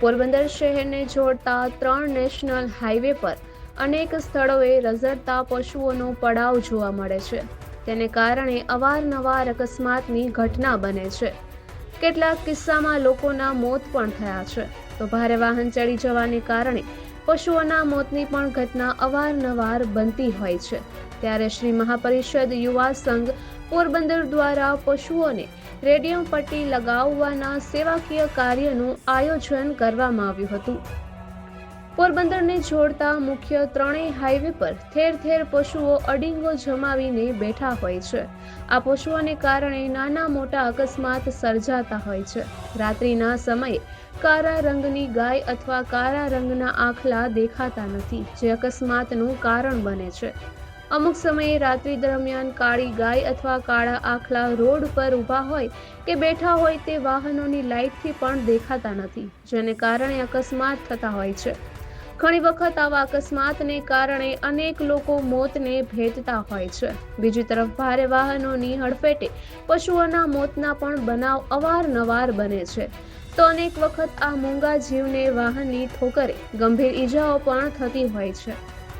પોરબંદર શહેરને જોડતા ત્રણ નેશનલ હાઈવે પર અનેક સ્થળોએ રઝળતા પશુઓનો પડાવ જોવા મળે છે. તેને કારણે અવારનવાર અકસ્માતની ઘટના બને છે. કેટલાક કિસ્સામાં લોકોના મોત પણ થયા છે. તો ભારે વાહન ચડી જવાને કારણે પશુઓના મોતની પણ ઘટના અવારનવાર બનતી હોય છે. ત્યારે શ્રી મહાપરિષદ યુવા સંઘ પોરબંદર દ્વારા પશુઓને રેડિયમ પટ્ટી લગાવવાના સેવાકીય કાર્યનું આયોજન કરવામાં આવ્યું હતું. પોરબંદરને જોડતા મુખ્ય ત્રણેય હાઈવે પર ઠેર ઠેર પશુઓ અડીંગો જમાવીને બેઠા હોય છે. આ પશુઓને કારણે નાના મોટા અકસ્માત સર્જાતા હોય છે. રાત્રિના સમયે કાળા રંગની ગાય અથવા કાળા રંગના આખલા દેખાતા નથી, જે અકસ્માતનું કારણ બને છે. અમુક સમયે રાત્રિ દરમિયાન કાળી ગાય અથવા કાળા આખલા રોડ પર ઊભા હોય કે બેઠા હોય તે વાહનોની લાઇટથી પણ દેખાતા નથી, જેને કારણે અકસ્માત થતા હોય છે. ઘણી વખત આવા અકસ્માતને કારણે અનેક લોકો મોતને ભેટતા હોય છે. બીજી તરફ ભારે વાહનોની હડફેટે પશુઓના મોતના પણ બનાવ અવારનવાર બને છે. તો અનેક વખત આ મૂંગા જીવને વાહનની ઠોકરે ગંભીર ઈજાઓ પણ થતી હોય છે.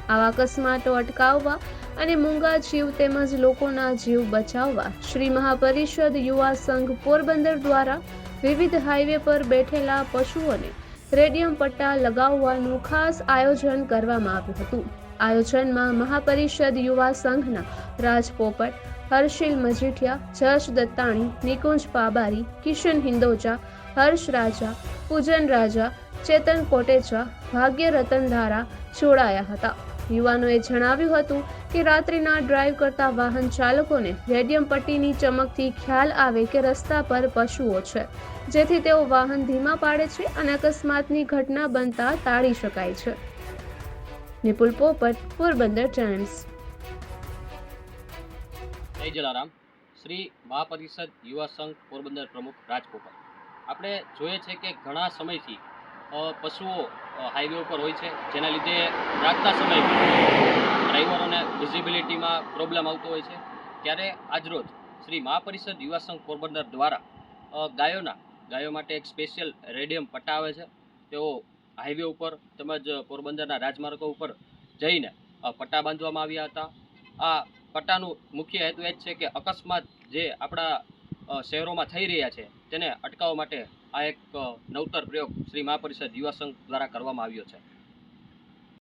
આવા અકસ્માતો અટકાવવા અને મૂંગા જીવ તેમજ લોકોના જીવ બચાવવા શ્રી મહાપરિષદ યુવા સંઘ પોરબંદર દ્વારા વિવિધ હાઈવે પર બેઠેલા પશુઓને રેડિયમ પટ્ટા લગાવવાનું ખાસ આયોજન કરવામાં આવ્યું હતું. આયોજનમાં મહાપરિષદ યુવા સંઘના રાજ પોપટ, હર્ષિલ મજીઠિયા જશ દત્તાણી, નિકુંજ પાબારી, કિશન હિંદોજા હર્ષ રાજા, પૂજન રાજા, ચેતન કોટેચા ભાગ્ય રતનધારા જોડાયા હતા. યુવાનોએ જણાવ્યું હતું કે રાત્રિના ડ્રાઈવ કરતા વાહન ચાલકોને રેડિયમ પટ્ટીની ચમકથી ખ્યાલ આવે કે રસ્તા પર પશુઓ છે. જેથી તેઓ વાહન ધીમા પાડે છે અને અકસ્માતની ઘટના બનતા ટાળી શકાય છે. નિપુલ પોપટ, પોરબંદર ટાઈમ્સ. જય જલારામ. શ્રી મહાપરિષદ યુવા સંઘ પોરબંદર પ્રમુખ રાજકોપર આપણે જોઈએ છે કે ઘણા સમયથી પશુઓ હાઈવે ઉપર હોય છે, જેના લીધે રાતના સમયે ડ્રાઈવરોને વિઝિબિલિટીમાં પ્રોબ્લેમ આવતો હોય છે. ત્યારે આજરોજ શ્રી મહાપરિષદ યુવા સંઘ પોરબંદર દ્વારા ગાયોના, ગાયો માટે એક સ્પેશિયલ રેડિયમ પટ્ટા આવે છે. તેઓ હાઈવે ઉપર તેમજ પોરબંદરના રાજમાર્ગો ઉપર જઈને પટ્ટા બાંધવામાં આવ્યા હતા. આ પટ્ટાનું મુખ્ય હેતુ એ જ છે કે અકસ્માત જે આપણા શહેરોમાં થઈ રહ્યા છે, તેને અટકાવવા માટે આ એક નવતર પ્રયોગ શ્રી મહાપરિષદ યુવા સંઘ દ્વારા કરવામાં આવ્યો છે.